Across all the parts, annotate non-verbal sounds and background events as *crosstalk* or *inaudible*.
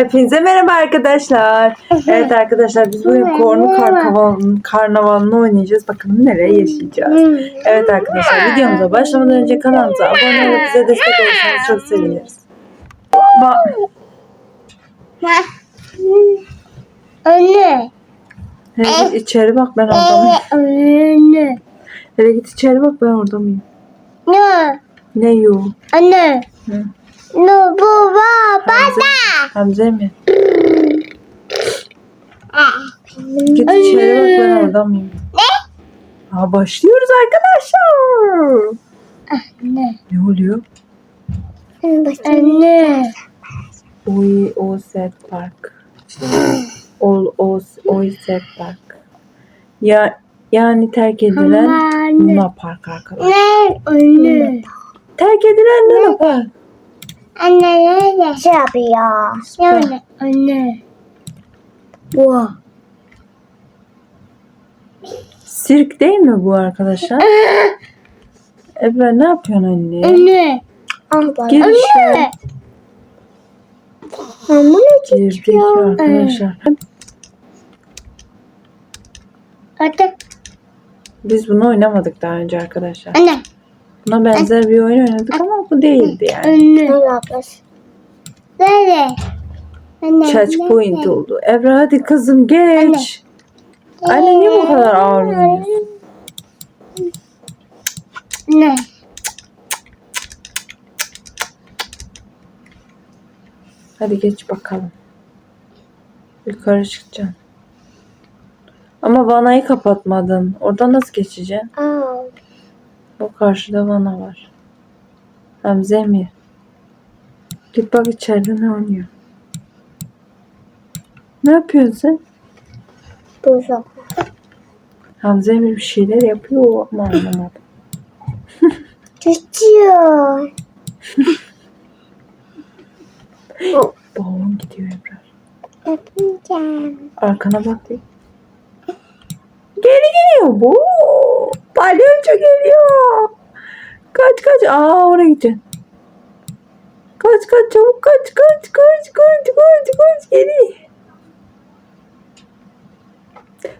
Hepinize merhaba arkadaşlar. Evet arkadaşlar biz bugün Kornu Karnaval- Karnavalı'nı oynayacağız. Bakalım nereye yaşayacağız. Evet arkadaşlar videomuza başlamadan önce kanalımıza abone olup bize destek olursanız çok seviniriz. Ba- Anne. Hele git içeri bak ben orada mıyım? Anne. Hele git içeri bak ben orada mıyım? Ne? Ne yo? Anne. Hı. Ne bu baba Hamze, da? Hamze mi? Git içeri bak ben orada mıyım? Ne? Aa, başlıyoruz arkadaşlar. Anne. Ne oluyor? Anne. Oy o set park. Ol o o set park. Ya yani terk edilen. Luna Park arkadaşlar. Ne? Anne. Terk edilen Luna Park. Anne nerede? Şey yapıyor. Nerede? Anne. Wow. Sirk değil mi bu arkadaşlar? *laughs* Ebra ne yapıyorsun anne? Anne. Gir Anne. işte. Anne. Girdik arkadaşlar. Hadi. Biz bunu oynamadık daha önce arkadaşlar. Anne. Buna benzer bir oyun oynadık ama bu değildi yani. Nerede? Anne. Catch point oldu. Ebra hadi kızım geç. Anne niye bu kadar ağır oynuyorsun? Ne? Hadi geç bakalım. Yukarı çıkacaksın. Ama vanayı kapatmadın. Orada nasıl geçeceksin? Aa. O karşıda vana var. Hamze mi? Git bak içeride ne oynuyor. Ne yapıyorsun sen? Buzdolabı. Hamze Emir bir şeyler yapıyor ama anlamadım. *laughs* Tutuyor. *laughs* Balon gidiyor Ebrar. Yapacağım. Arkana bak değil. Geri geliyor bu. Palyonço geliyor. Kaç kaç. Aa oraya gideceksin. Kaç kaç çabuk kaç kaç kaç kaç kaç kaç geri.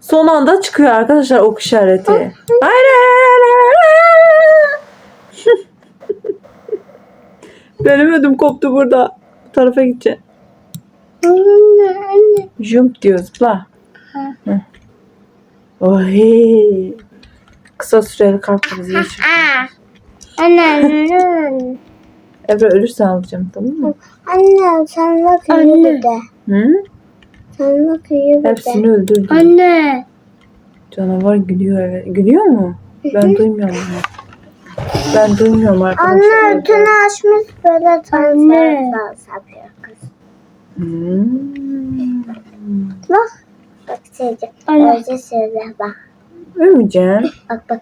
Son anda çıkıyor arkadaşlar ok işareti. Benim *laughs* ödüm koptu burada. Bu tarafa anne. Jump diyor zıpla. Ha. Kısa süreli kalp krizi geçir. Aa. Anne, anne. Ebra ölürsen alacağım tamam mı? Anne, sen bak iyi bir de. Hı? Sen bak iyi bir de. Hepsini öldürdüm. Anne. Canavar gülüyor evet. Gülüyor mu? Ben duymuyorum. Ben duymuyorum arkadaşlar. Anne, ütünü açmış böyle anne. yapıyor kız. Hmm. Bak. Bak şeyce. Önce şöyle bak. Ölmeyeceğim. Bak bak.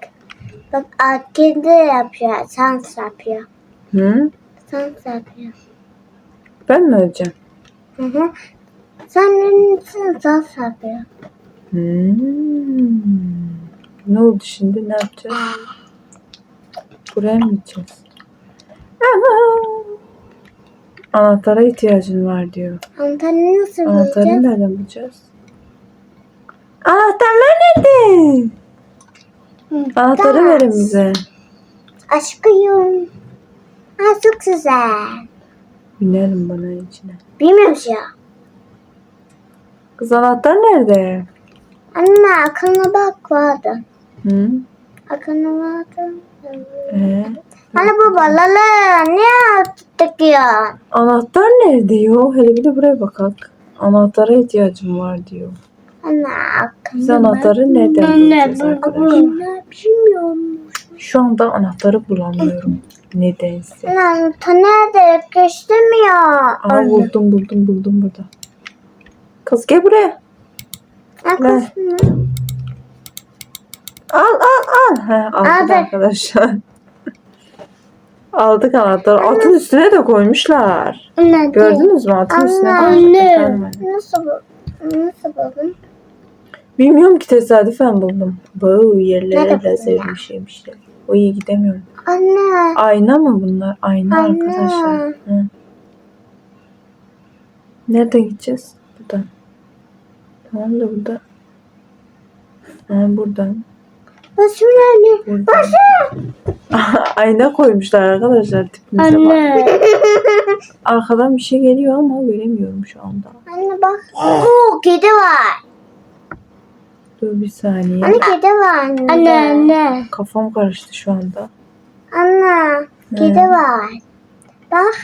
Bak kendi yapıyor. Sans yapıyor. Hı? Sans yapıyor. Ben mi öleceğim? Hı hı. Sen için sans yapıyor. Hmm. Ne oldu şimdi? Ne yapacağız? Buraya mı gideceğiz? Ama. Anahtara ihtiyacın var diyor. Antenni nasıl Anahtarı bulacağız? nereden bulacağız? Anahtarlar nerede? Anahtarı verin bize. Aşkım. Ha çok güzel. Binelim bana içine. Bilmiyorum ya. Kız anahtar nerede? Anne akıllı bak vardı. Hı? Akıllı vardı. Ee, Anne bu balalı niye tıkıyor? anahtar nerede yo? Hele bir de buraya bakak. Anahtara ihtiyacım var diyor. Akıllı Biz anahtarı bulacağız arkadaşlar? Anne bilmiyorum. Şu anda anahtarı bulamıyorum. Nedense. Anne ta nerede? Göstermiyor. Aa buldum buldum buldum burada. Kız gel buraya. Al al al. He, aldık arkadaşlar. *laughs* aldık anahtarı. Atın üstüne de koymuşlar. Anne. Gördünüz mü atın üstüne Anne. Efendim. Nasıl bu? Nasıl buldun? Bilmiyorum ki tesadüfen buldum. Bu yerlere Nerede de buldun sevmiş yemişler. O iyi gidemiyorum. Anne. Ayna mı bunlar? Ayna Ayna. arkadaşlar. Hı. Nereden gideceğiz? Buradan. Tamam da burada. Ha, buradan. Başım nerede? Buradan. *laughs* Ayna koymuşlar arkadaşlar tipimize bak. Anne. Arkadan bir şey geliyor ama göremiyorum şu anda. Anne bak. Oo kedi var. Dur bir saniye. Anne kedi var anne. Anne anne. Kafam karıştı şu anda. Anne kedi Hmm. var. Bak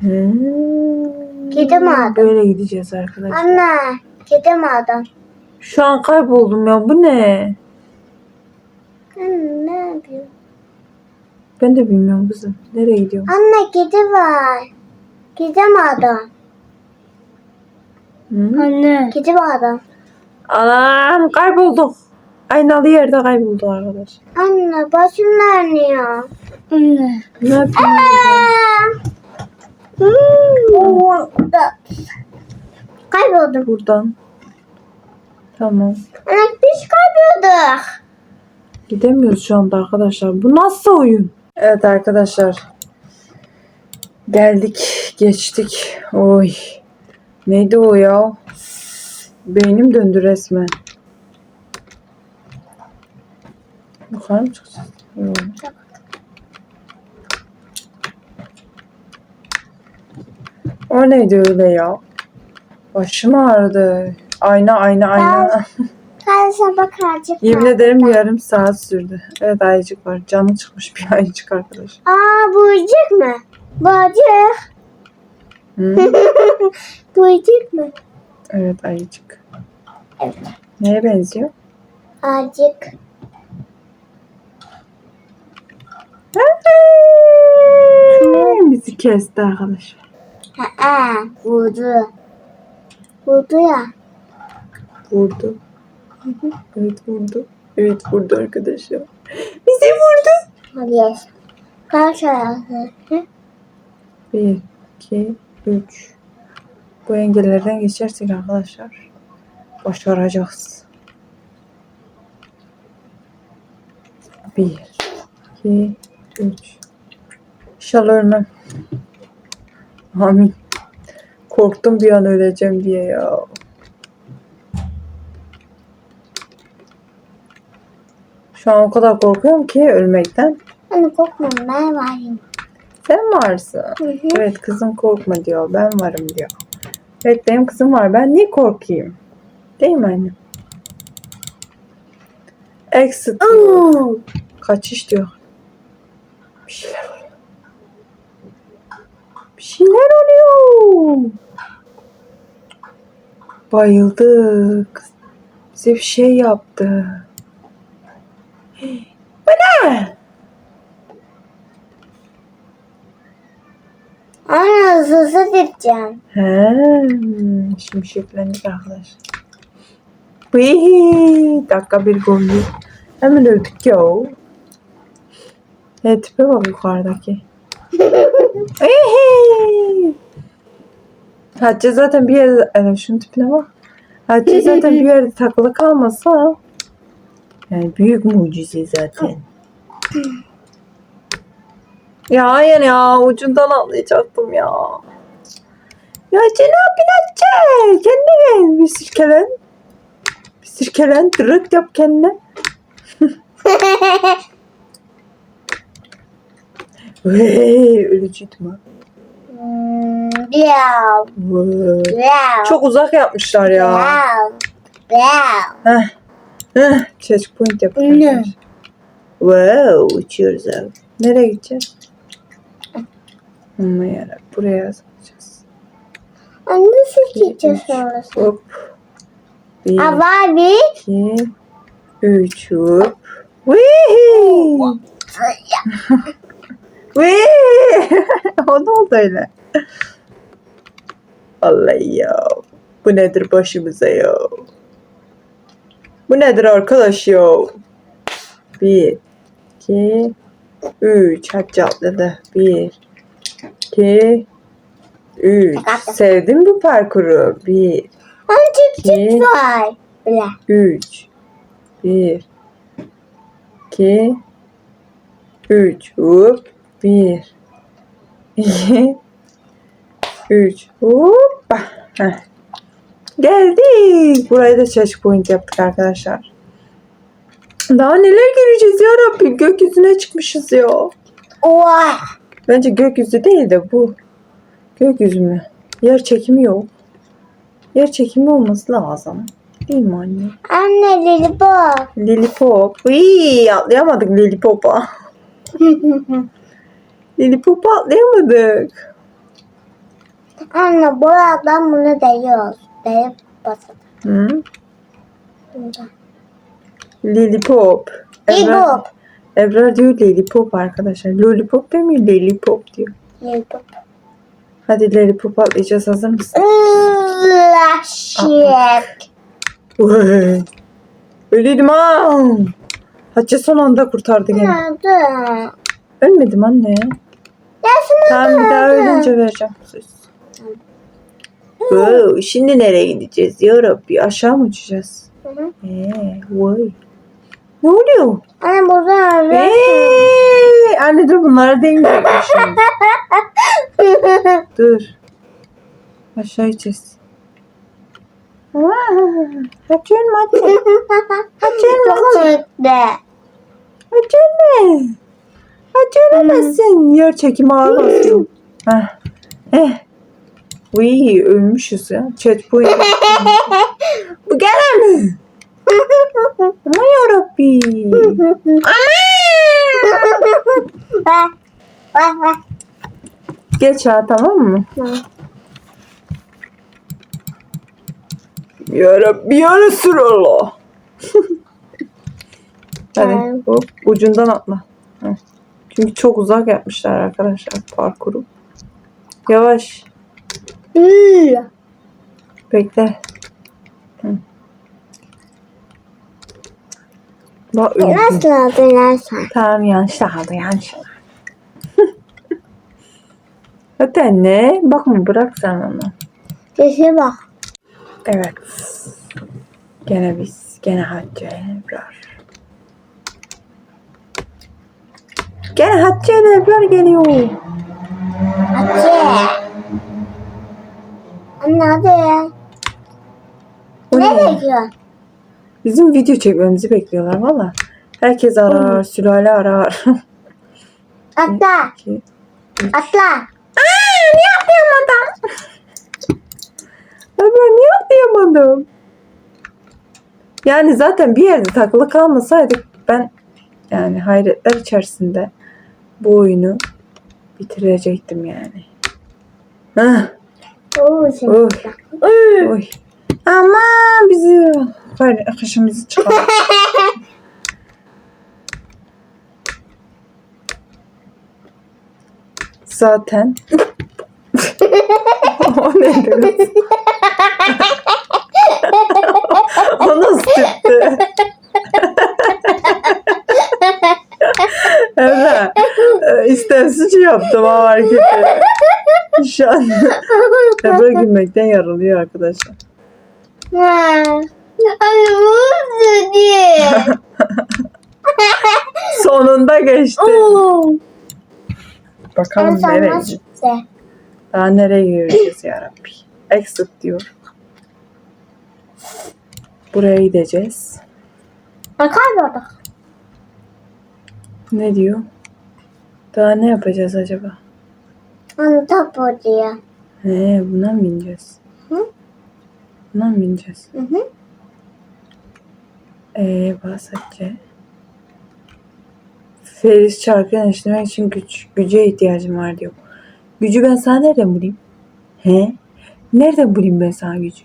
Hmm. Kedi mi aldın? Böyle gideceğiz arkadaşlar. anne kedi mi aldın? Şu an kayboldum ya. Bu ne? Anne ne yapıyorsun? Ben de bilmiyorum kızım. Nereye gidiyorum? Anne kedi var. Kedi mi aldın? Hı? Anne. Kedi mi aldın? Anam kaybolduk. Aynalı yerde kaybolduk arkadaş. Anne başım ya? Anne. Ne yapayım? Hmm. Kayboldum. Buradan. Tamam. Anne biz kaybolduk. Gidemiyoruz şu anda arkadaşlar. Bu nasıl oyun? Evet arkadaşlar. Geldik. Geçtik. Oy. Neydi o ya? Beynim döndü resmen. Yukarı mı çıkacağız? Yok. O neydi öyle ya? Başım ağrıdı. Ayna ayna ayna. Hadi sabah kalacak. Yemin ederim yarım saat sürdü. Evet ayıcık var. Canı çıkmış bir ayıcık arkadaş. Aa boyayacak mı? Boyayacak. Hı? *laughs* Boyayacak mı? Evet ayıcık. Evet. Neye benziyor? Azıcık. Bizi kesti arkadaş. Ha, vurdu. Vurdu ya. Vurdu. Evet vurdu. Evet vurdu arkadaşlar. Bizi vurdu. Hadi yes. Kaç ayaklı? Bir, iki, üç. Bu engellerden geçersek arkadaşlar başaracağız. Bir, iki, üç. İnşallah ölmem. Amin. Korktum bir an öleceğim diye ya. Şu an o kadar korkuyorum ki ölmekten. Anne korkma ben varım. Sen varsın. Hı hı. Evet kızım korkma diyor. Ben varım diyor. Evet benim kızım var. Ben niye korkayım? Değil mi anne? Exit diyor. Kaçış diyor. Bir şeyler oluyor. Bir şeyler oluyor. Bayıldık. Bize bir şey yaptı. *gasps* Bu ne? Anne hızlı gideceğim. He, şimdi şekillendik arkadaşlar. Vii, dakika bir gol. Hemen öldük ya. Evet tipe bak yukarıdaki. *laughs* Hatice zaten bir yerde, evet şunun tipine bak. Hatice zaten bir yerde takılı kalmasa yani büyük mucize zaten. *laughs* Ya hayır ya ucundan atlayacaktım ya. Ya yapın Hatice? Kendine gel bir sirkelen. Bir sirkelen dırık yap kendine. *laughs* Vey ölücüydüm ha. Hmm, Biyav. Vay. Biyav. Çok uzak yapmışlar ya. Biyav. Biyav. Heh. Heh. Checkpoint yapıyor. Ne? arkadaşlar. Wow uçuyoruz abi. Nereye gideceğiz? Yarabbim buraya yazacağız. Anne nasıl gideceğiz sonrası? Hop. Bir, var bir. iki, üç, hop. Wee! Wee! *laughs* o ne oldu öyle? Vallahi ya. Bu nedir başımıza ya? Bu nedir arkadaş ya? Bir, iki, üç. Hadi atladı. Bir, iki, üç. Sevdim bu parkuru. Bir, Anne çıp İki. çıp var. Bile. 3 1 2 3 hop 1 2 3 hoppa Heh. Geldik. Burayı da checkpoint yaptık arkadaşlar. Daha neler göreceğiz ya Rabbim. Gökyüzüne çıkmışız ya. Oha. Bence gökyüzü değil de bu. Gökyüzü mü? Yer çekimi yok. Yer çekimi olması lazım. Değil mi anne? Anne bak. Lillipop. Uy, atlayamadık Lillipop'a. Lillipop'a *laughs* atlayamadık. Anne bu adam bunu değiyor. Deyip basın. Hı? Burada. Lillipop. Ebrar diyor Lillipop arkadaşlar. Lollipop demiyor Lillipop diyor. Lillipop. Hadi Lillipop atlayacağız hazır mısın? Laşık. Vay. Ölüydüm ha. Hatice son anda kurtardı gene. Nerede? Ölmedim anne. Tamam bir daha ölünce vereceğim. Söz. Wow, şimdi nereye gideceğiz ya Rabbi? Aşağı mı uçacağız? Hı hı. Ee, vay. Ne oluyor? Anne burada. Ee, anne dur bunlara değmeyecekmişim. *laughs* dur. Aşağı gideceğiz. Kaçıyorum hadi. Çok de. Acele. Acelemesin. Yer çekimi ağır basıyor. *laughs* Heh. Eh. Uy ölmüşüz ya. Checkpoint. Bu *laughs* gene mi? Bak. Geç ha tamam mı? Hı. Yarabbi ya Resulallah. *laughs* Hadi hop ucundan atla. Çünkü çok uzak yapmışlar arkadaşlar parkuru. Yavaş. Bekle. Hı. Bak öldüm. Nasıl hatırlarsan? Tamam yanlış aldı yanlış. *laughs* Hadi anne. Bakma bırak sen onu. Sesi bak. Evet. Gene biz. Gene Hatice Ebrar. Gene Hatice Ebrar geliyor. Hadi. Anne hadi. Ne ne? Bizim video çekmemizi bekliyorlar valla. Herkes arar, sülale arar. *laughs* Atla. İki, Atla. niye atlayamadım? Ebrar niye atlayamadım? Yani zaten bir yerde takılı kalmasaydık ben yani hayretler içerisinde bu oyunu bitirecektim yani. Hah, Oo, şimdi. oy, oy. Aman bizi hayır, akışımızı çıkar. *laughs* Zaten o ne kız? o nasıl çıktı? Evet. İstemsizce yaptım ha hareketi. Şu an *laughs* Ebru gülmekten yarılıyor arkadaşlar. Ha. Anne bu dedi. *laughs* Sonunda geçti. Bakalım En son nereye gideceğiz. Daha nereye gireceğiz ya Rabbi. Exit diyor. Buraya gideceğiz. Ha, kaybolduk. Ne diyor? Daha ne yapacağız acaba? Anne top diyor. He, buna mı bineceğiz? Buna mı bineceğiz? Hı hı. Ee, bahsedece. Feriz çarkını eşlemek için güç, güce ihtiyacım var diyor. Gücü ben sana nereden bulayım? He? Nereden bulayım ben sana gücü?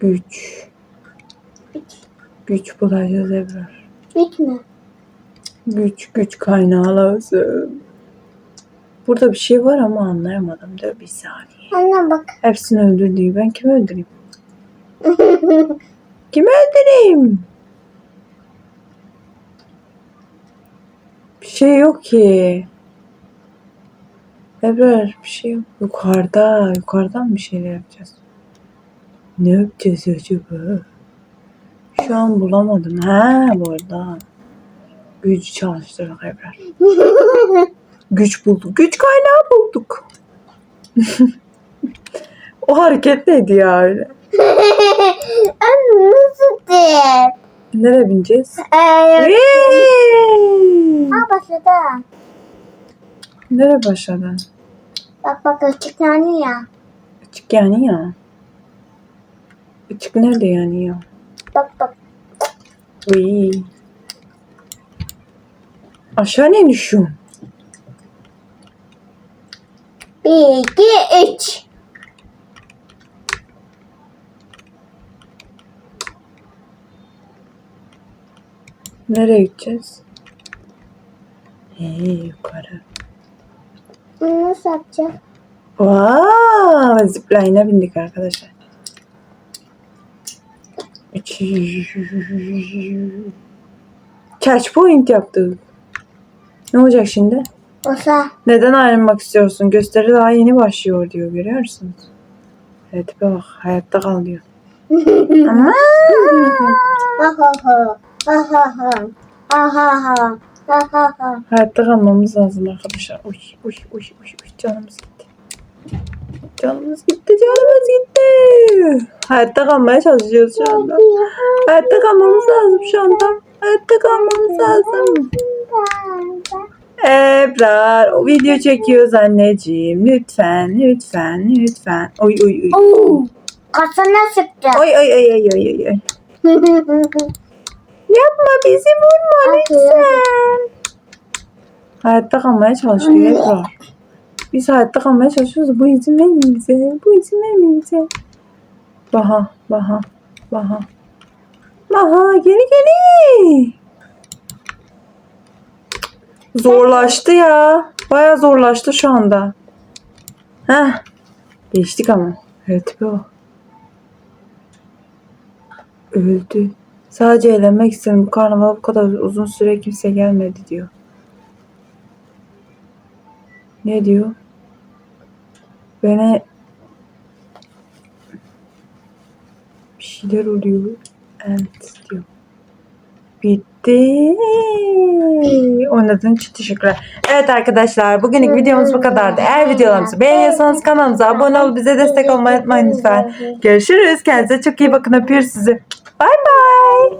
Güç. Güç. Güç bulacağız Ebrar. Bitme. Güç, güç kaynağı lazım. Burada bir şey var ama anlayamadım. Dur bir saniye. Anne bak. Hepsini öldürdüğü ben kimi öldüreyim? *laughs* Kimi öldüreyim? Bir şey yok ki. Ebrar bir şey yok. Yukarıda. Yukarıdan bir şeyler yapacağız. Ne yapacağız acaba? Şu an bulamadım. Ha bu arada. Gücü çalıştırdık Ebrar. *laughs* Güç bulduk. Güç kaynağı bulduk. *laughs* o hareket neydi ya *laughs* öyle? Anne? Nereye bineceğiz? Ee, ha başladı. Nereye başladı? Bak bak açık yani ya. Açık yani ya. Açık nerede yani ya? Bak bak. Uy. Aşağı ne düşüyorsun? 1, 2, 3. Nereye gideceğiz? Hey yukarı. Nasıl yapacağım? Wow, zipline'a bindik arkadaşlar. Catch point yaptık. Ne olacak şimdi? Olsa. Neden ayrılmak istiyorsun? Gösteri daha yeni başlıyor diyor. Görüyor musunuz? Evet bak hayatta kal diyor. *laughs* Hayatta kalmamız lazım arkadaşlar. Uy uy uy uy uy canımız gitti. Canımız gitti canımız gitti. Hayatta kalmaya çalışıyoruz şu anda. Hayatta kalmamız lazım şu anda. Hayatta kalmamız lazım. Ebrar o video çekiyoruz anneciğim. Lütfen lütfen lütfen. Oy oy oy. Oo. Kafana sıktı. Oy oy oy oy oy oy. *laughs* Yapma bizi vurma lütfen. Hayatta kalmaya çalışıyor Ebrar. Biz hayatta kalmaya çalışıyoruz. Bu izin vermiyor bize. Bu izin vermiyor bize. Baha, Baha, Baha. Baha geri geri. Zorlaştı ya. Baya zorlaştı şu anda. Heh. Geçtik ama. Evet bu. Öldü. Sadece eğlenmek istedim. Bu karnavala bu kadar uzun süre kimse gelmedi diyor. Ne diyor? Beni bir şeyler oluyor. Evet diyor. Bitti. Oynadığın için teşekkürler. Evet arkadaşlar bugünlük videomuz bu kadardı. Eğer videolarımızı beğeniyorsanız kanalımıza abone olup bize destek olmayı unutmayın lütfen. Görüşürüz. Kendinize çok iyi bakın. Öpüyoruz sizi. Bay bay.